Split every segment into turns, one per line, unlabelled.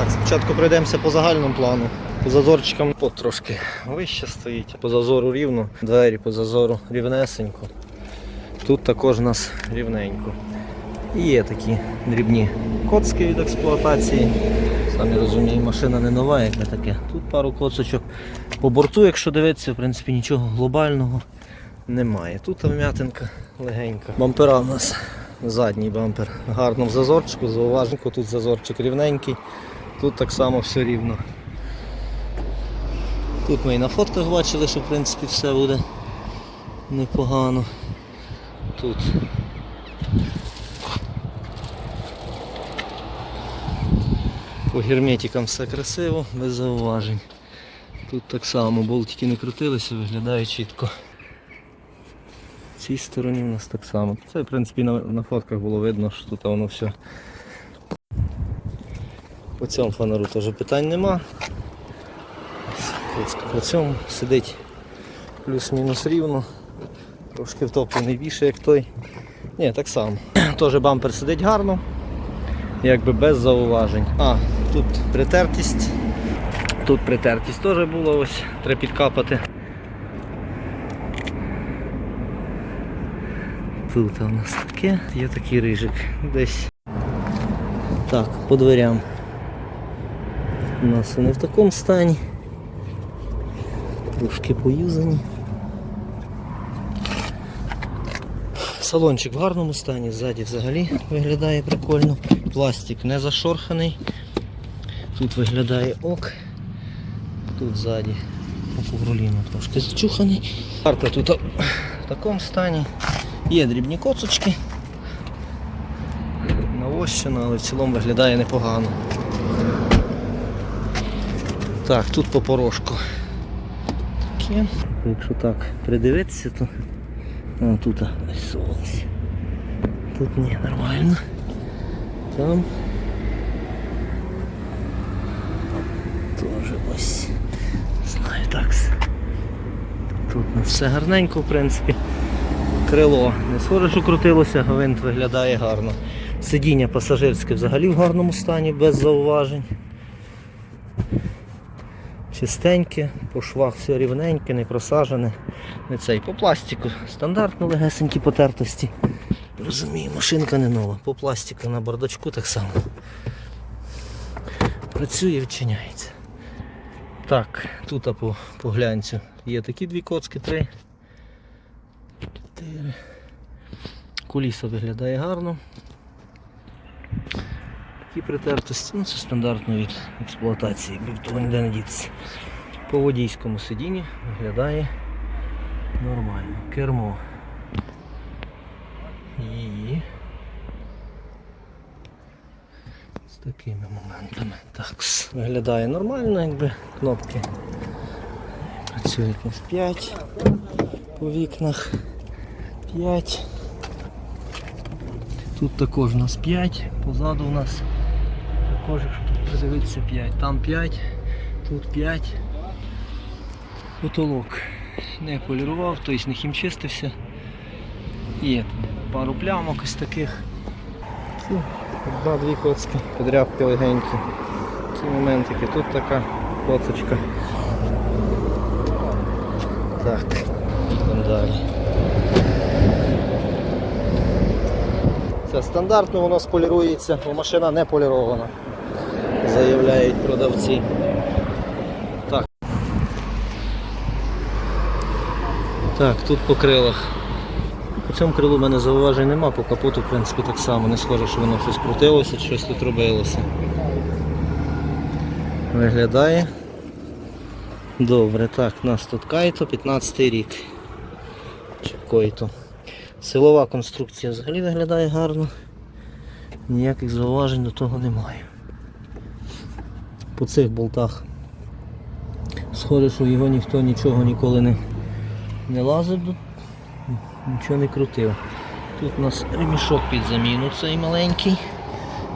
Так, спочатку пройдемося по загальному плану. По зазорчикам от трошки вище стоїть. По зазору рівно, двері по зазору рівнесенько. Тут також у нас рівненько. І є такі дрібні коцки від експлуатації. Самі розуміємо, машина не нова, як не таке. Тут пару коцочок. По борту, якщо дивитися, в принципі нічого глобального немає. Тут вм'ятинка легенька. Бампера у нас задній бампер. Гарно в зазорчику, зауваженько, тут зазорчик рівненький, тут так само все рівно. Тут ми і на фотках бачили, що в принципі все буде непогано. Тут по герметикам все красиво, без зауважень. Тут так само болтики не крутилися, виглядає чітко. В цій стороні у нас так само. Це в принципі на, на фотках було видно, що тут воно все. По цьому фонару теж питань нема. По цьому сидить плюс-мінус рівно. Трошки втоплений більше, як той. Ні, так само. Теж бампер сидить гарно, якби без зауважень. А, тут притертість. Тут притертість теж було ось, треба підкапати. Тут у нас таке, є такий рижик десь. Так, по дверям. У нас вони в такому стані. Трошки поюзані. Салончик в гарному стані, ззаді взагалі виглядає прикольно. Пластик не зашорханий. Тут виглядає ок. Тут ззаді по ковроліну трошки зачуханий. Карта тут в такому стані. Є дрібні коцочки. Навощена, але в цілому виглядає непогано. Так, тут по порошку. Якщо так придивитися, то а, тут ось совалося. Тут ні, нормально. Там теж ось. Знаю так. Тут все гарненько, в принципі. Крило не схоже, що крутилося, гвинт виглядає гарно. Сидіння пасажирське взагалі в гарному стані, без зауважень. Чистеньке, по швах все рівненьке, не просажене. Не цей. По пластику стандартно легесенькі потертості. Розумію, машинка не нова. По пластику на бардачку так само. Працює відчиняється. Так, тут по, по глянцю є такі дві коцки, три. Чотири. Куліса виглядає гарно. Такі притертості, ну це стандартно від експлуатації, якби ніде не дітися. По водійському сидінні виглядає нормально. Кермо. І з такими моментами. Так, виглядає нормально, якби кнопки. Працює якось 5 по вікнах. 5. Тут також у нас 5, позаду у нас також, якщо тут придивитися 5. Там 5, тут 5. Потолок не полірував, тобто не хімчистився. Є пару плямок ось таких. Одна-дві коцки, подрябки легенькі. Такі моментики. Тут така коцочка. Так, там далі. Це стандартно воно сполірується, бо машина не полірована, заявляють продавці. Так. Так, тут по крилах. По цьому крилу в мене зауважень нема, по капоту в принципі так само, не схоже, що воно щось крутилося, щось тут робилося. Виглядає. Добре, так, у нас тут кайто, 15 рік. Чи който. Силова конструкція взагалі виглядає гарно. Ніяких зауважень до того немає. По цих болтах схоже, що його ніхто нічого ніколи не, не лазив, нічого не крутив. Тут у нас ремішок під заміну цей маленький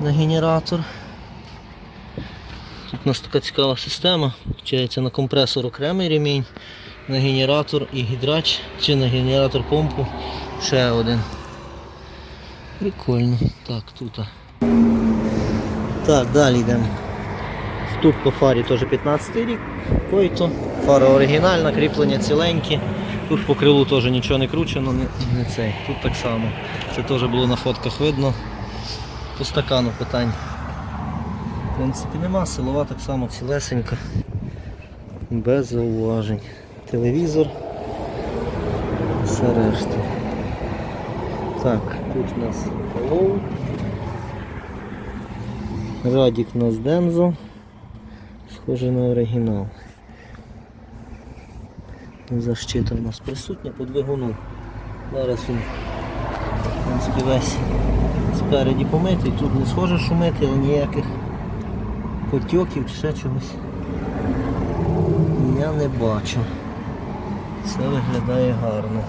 на генератор. Тут у нас така цікава система, Получається на компресор окремий ремінь, на генератор і гідрач, чи на генератор помпу ще один. Прикольно. Так, тут. Так, далі йдемо. Тут по фарі теж 15 рік. Който. Фара оригінальна, кріплення ціленькі. Тут по крилу теж нічого не кручено, не, не цей. Тут так само. Це теж було на фотках видно. По стакану питань. В принципі нема, силова так само цілесенька. Без зауважень. Телевізор. Все решта. Так, тут у нас Hello. Радік у нас Дензо. Схоже на оригінал. Защита у нас присутня по двигуну. Зараз він в принципі, весь спереді помитий, тут не схоже шумити, але ніяких потьоків чи ще чогось я не бачу. Все виглядає гарно.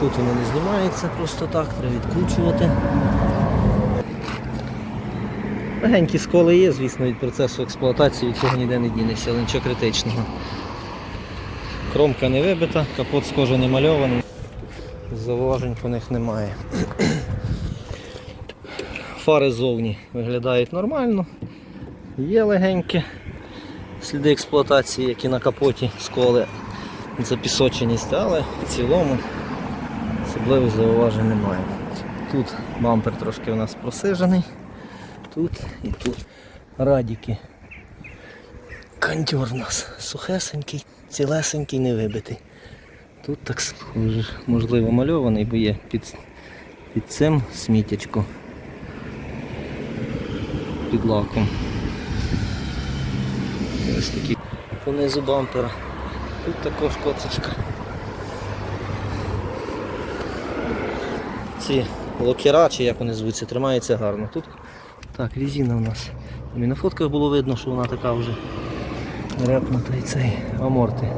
Тут воно не знімається просто так, треба відкручувати. Легенькі сколи є, звісно, від процесу експлуатації від цього ніде не дінешся, але нічого критичного. Кромка не вибита, капот схоже не мальований, зауважень по них немає. Фари ззовні виглядають нормально, є легенькі сліди експлуатації, як і на капоті, сколи, запісоченість, але в цілому особливих зауважень немає. Тут бампер трошки у нас просижений, тут і тут радіки. Кандьор у нас сухесенький, цілесенький, не вибитий. Тут так можливо мальований, бо є під, під цим сміттячко. Під лаком. Ось такі понизу бампера. Тут також коцочка. Ці локера, чи як вони звуться, тримаються гарно. Тут так, резина у нас. І на фотках було видно, що вона така вже репнута і цей аморти.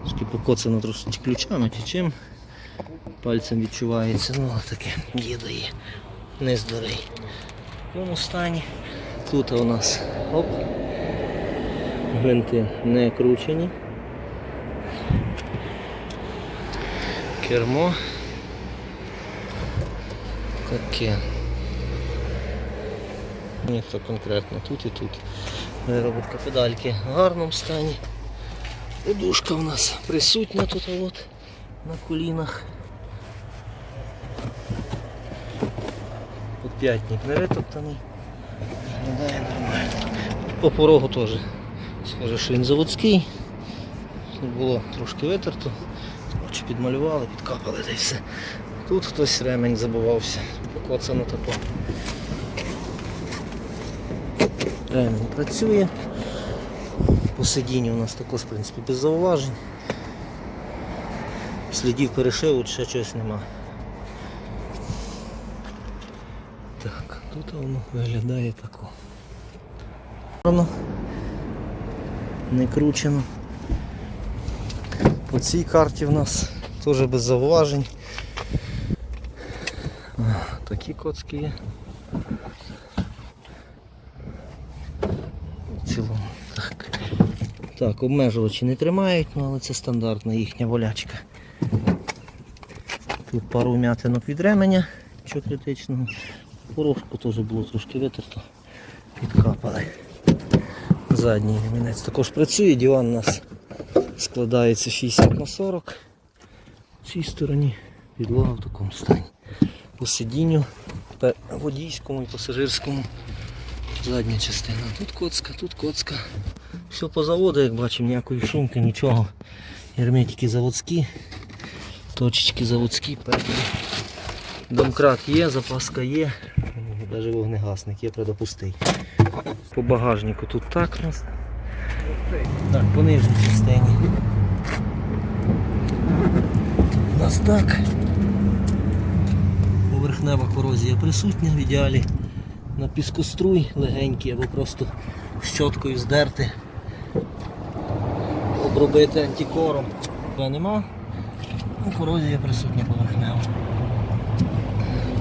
Трошки покоцано трошечки ключами чи чим. Пальцем відчувається, ну таке діда є. Не здорий. В такому стані. Тут у нас оп, гвинти не кручені. Кермо. Таке. Ні, то конкретно тут і тут. Виробітка педальки в гарному стані. Подушка в нас присутня тут от, на колінах. Подп'ятник не витоптаний. Виглядає нормально. По порогу теж. Схоже, що він заводський. Тут було трошки витерто. Очі підмалювали, підкапали та й все. Тут хтось ремень забувався. Покоцано тако. Ремень працює. По сидінню у нас також в принципі без зауважень. Слідів перешиву ще чогось нема. Так, тут воно виглядає тако. Не кручено. По цій карті в нас теж без зауважень. Такі коцки є. В цілому. Так. Так, обмежувачі не тримають, ну, але це стандартна їхня болячка. Тут пару вмятинок від ременя, критичного. Порошку теж було трошки витерто, підкапали. Задній ремінець також працює, диван у нас складається 60 на 40. В цій стороні підлога в такому стані. По сидінню, водійському і пасажирському задня частина. Тут коцка, тут коцка. Все по заводу, як бачимо, ніякої шумки, нічого. Герметики заводські, точечки заводські, певні. Домкрат є, запаска є, навіть вогнегасник є, правда. По багажнику тут так у нас. Так, по нижній частині. У нас так. Поверхнева корозія присутня в ідеалі. На піскоструй легенький або просто щоткою здерти. Обробити антикором. Нема. Ну, корозія присутня поверхнева.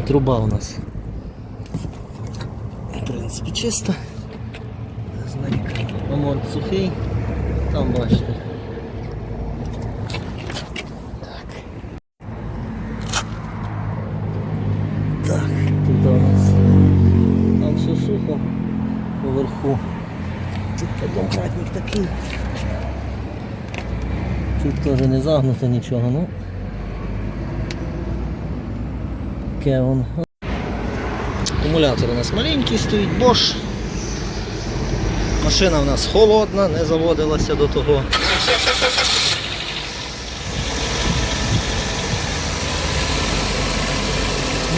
Труба у нас. В принципі, чиста. Ремонт сухий. Там бачите. Так. Тут у нас там все сухо. поверху. Тут домкратник такий. Тут теж не загнуто нічого, ну. Таке воно. Акумулятор у нас маленький стоїть, Bosch. Машина в нас холодна, не заводилася до того.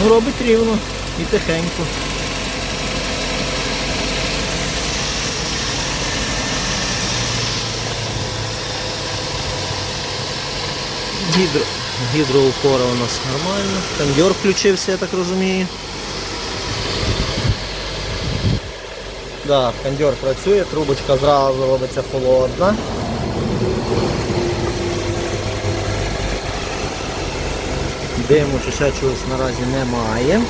Ну робить рівно і тихенько. Гідро, гідроупора у нас нормально. Кондьор включився, я так розумію. Да, кондьор працює, трубочка зразу робиться холодна. Диму чи ще чогось наразі немає.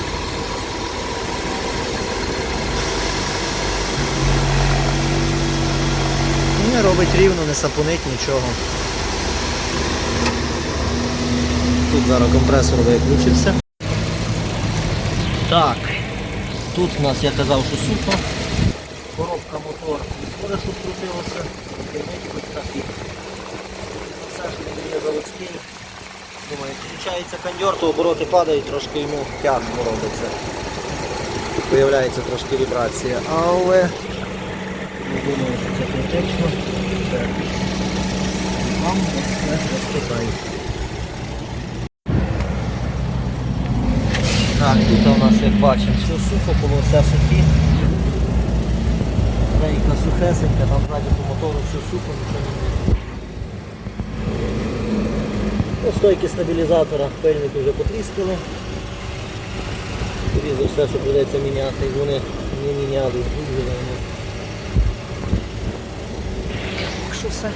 Не робить рівно, не сапунить нічого. Тут зараз компресор виключився. Так, тут у нас я казав, що сухо. Коробка мотор буде, щоб крутилося. Ось такий. Все ж він є заводський. Думаю, включається кондьор, то обороти падають, трошки йому тяжко робиться. Появляється трошки вібрація, але не думаю, що це критично. Вам все без Так, тут у нас, як бачимо, все сухо, було все сухі. Рейка сухесенька, там ззаді по мотору все сухо, нічого не. Ну, стойки стабілізатора пильники вже потріскали. Різо все, що придеться міняти, і вони не міняли, дуже давно. Так що все,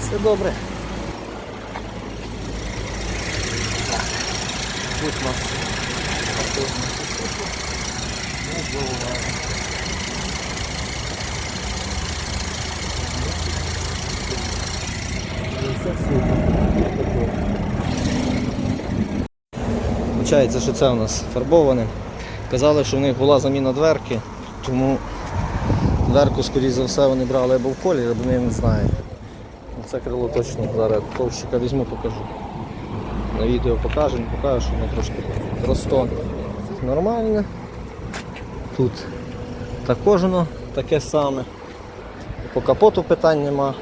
все добре. Тут у Виходить, що це у нас фарбоване. Казали, що в них була заміна дверки, тому дверку, скоріш за все, вони брали або в колір, або я не знаю. Це крило точно зараз ковщика візьму, покажу. На відео покажу, покажу, що воно трошки росто нормальне. Тут також воно таке саме. По капоту питань нема.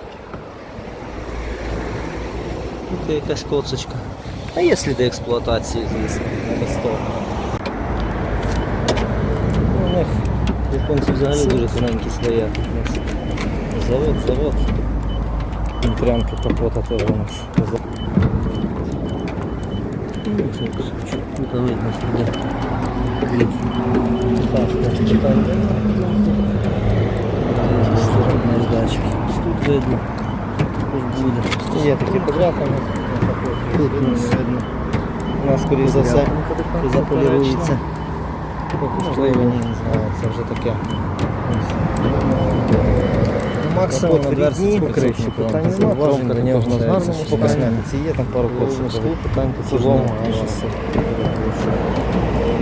Тут є якась коцочка. А є сліди експлуатації, звісно, на листок. Ну, У них японці взагалі дуже тоненькі стоять. Завод, завод. Внутрянка капота теж у нас. Тут видно сліди. Тут видно. Буде. Є такі подряпини. Тут видно. У нас, скоріш за все, заполірується. Це вже таке. Максимум на дверці покриші, питань немає, пробка до нього гарному стані. є там пару коців, питань по більше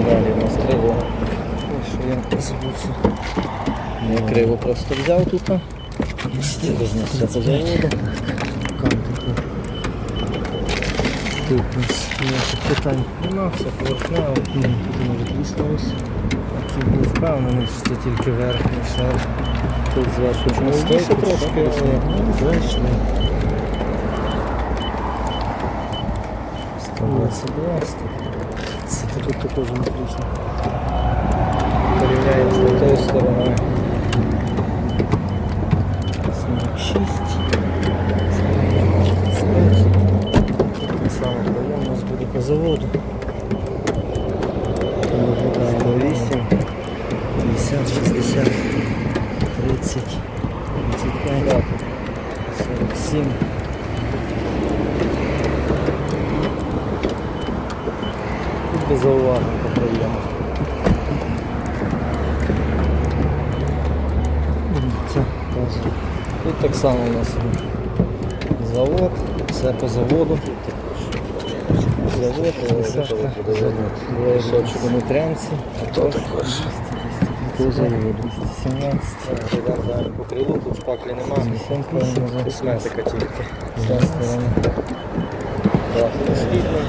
Далі у нас криво. Що я забувся. Я криво просто взяв тут. Рознесся по заводу. Кантику. Тут у нас ніяких питань нема, все поверхнево. Тут може тріснулося. Був впевнений, що це тільки верхній шар. Тут зверху чомусь стойка трошки, але ну, зайшли. 122, 130. Тут також не трісно. Порівняємо з тою стороною. 46. 45. Так само прийом у нас буде по заводу. Там виглядає 8, 50, 60, 30, 35, 47. Тут по прийому. Тут так само у нас завод, все по заводу. Завод, сашка, внутрянці. Тут також. по заводу. 217. По крилу тут шпаклі немає. Косметика тільки. З цієї сторони. Графіка світла.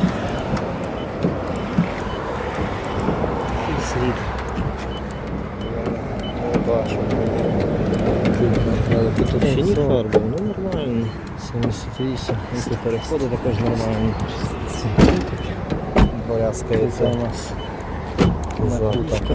І світ. Не бачу. По товщині фарби, ну нормально. 78. І по переходу також нормально. Борязкається у нас. Запах. Повинна бути по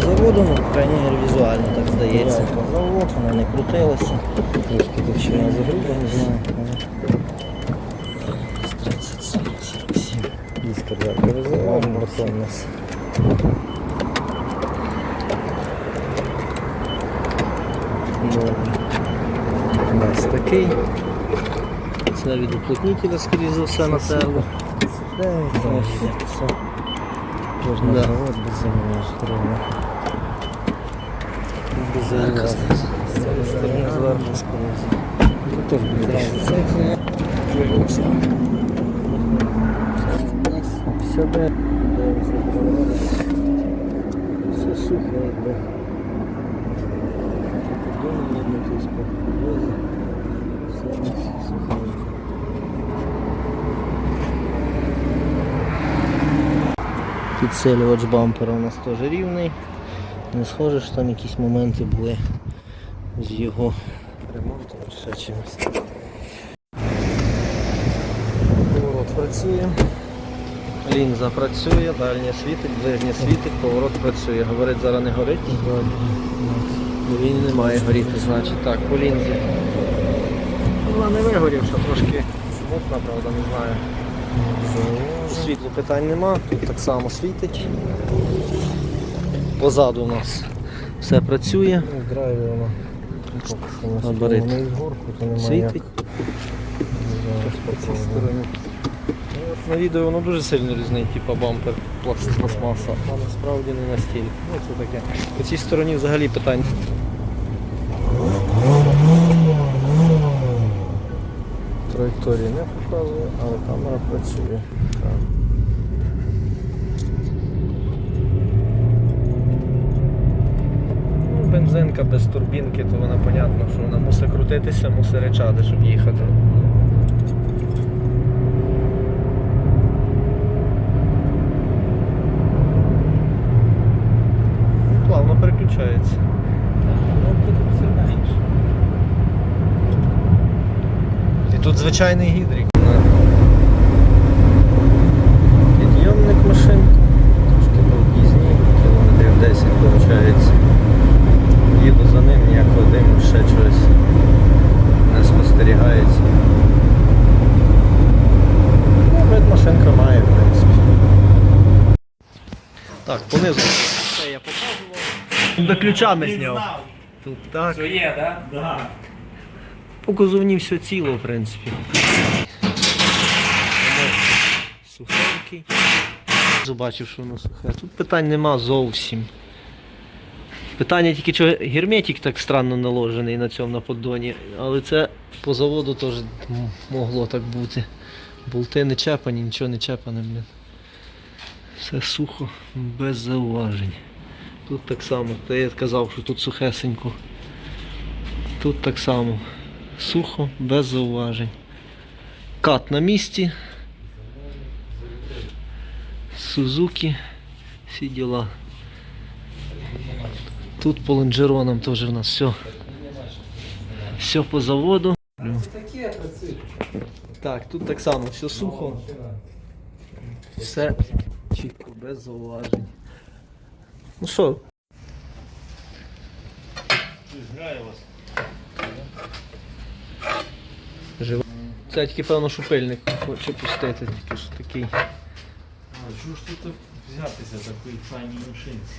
заводу, ну, по крайній візуально так здається. Завод, вона не крутилася. Трошки тут ще не знаю. З 37, 47. Диска жарко визивав, бортом у нас. Добре. У нас такий. Це від уплотнителя, скоріше за все, на тебе. Можна
Да.
завод без заморозки. Без заморозки. З цієї сторони зверху скоріше. Тут теж буде. Сюди. Все сухо, якби. Кордон видно, тут по підлозі. Все у нас сухенько. Підсилювач бампера у нас теж рівний. Не схоже, що там якісь моменти були з його ремонтом чи ще чимось. Поворот працює. Лінза працює, дальнє світить, ближнє світить, поворот працює. Говорить, зараз не горить. Він не має горіти, значить так, по лінзі. Вона не вигорівша, трошки мутна, правда, не знаю. Світлу питань нема, тут так само світить. Позаду у нас все працює.
Драйвер воно.
Габарит. Світить. Ну, На відео воно дуже сильно різний, типу бампер пластмаса, а насправді не настільки. Ну це таке. По цій стороні взагалі питань. Траєкторії не показує, але камера працює. Так. Ну, Бензинка без турбінки, то вона понятно, що вона мусить крутитися, мусить речати, щоб їхати. Ну, Плавно переключається. І тут звичайний гідрик. Підйомник машин. Трошки повпізні, кілометрів 10 виходить. Їду за ним, ніякого диму, ще чогось не спостерігається. Ну, вид машинка має, в принципі. Так, понизу. Це я показував. До ключами зняв. Тут так.
Що є, так? Да?
По кузовні все ціло, в принципі. Сухенький. Побачив, що воно сухе. Тут питань нема зовсім. Питання тільки, що герметик так странно наложений на цьому на поддоні, але це по заводу теж могло так бути. Болти не чепані, нічого не чепане, блін. Все сухо, без зауважень. Тут так само, та я казав, що тут сухесенько. Тут так само. Сухо, без зауважень. Кат на місці. Сузуки. Всі діла. Тут по лонжеронам теж в нас все. Все по заводу. Так, тут так само, все сухо. Все чітко, без зауважень. Ну що? Жив. Це тільки певно шупильник хоче пустити, тільки ж такий.
А чого ж тут взятися такої файній машинці?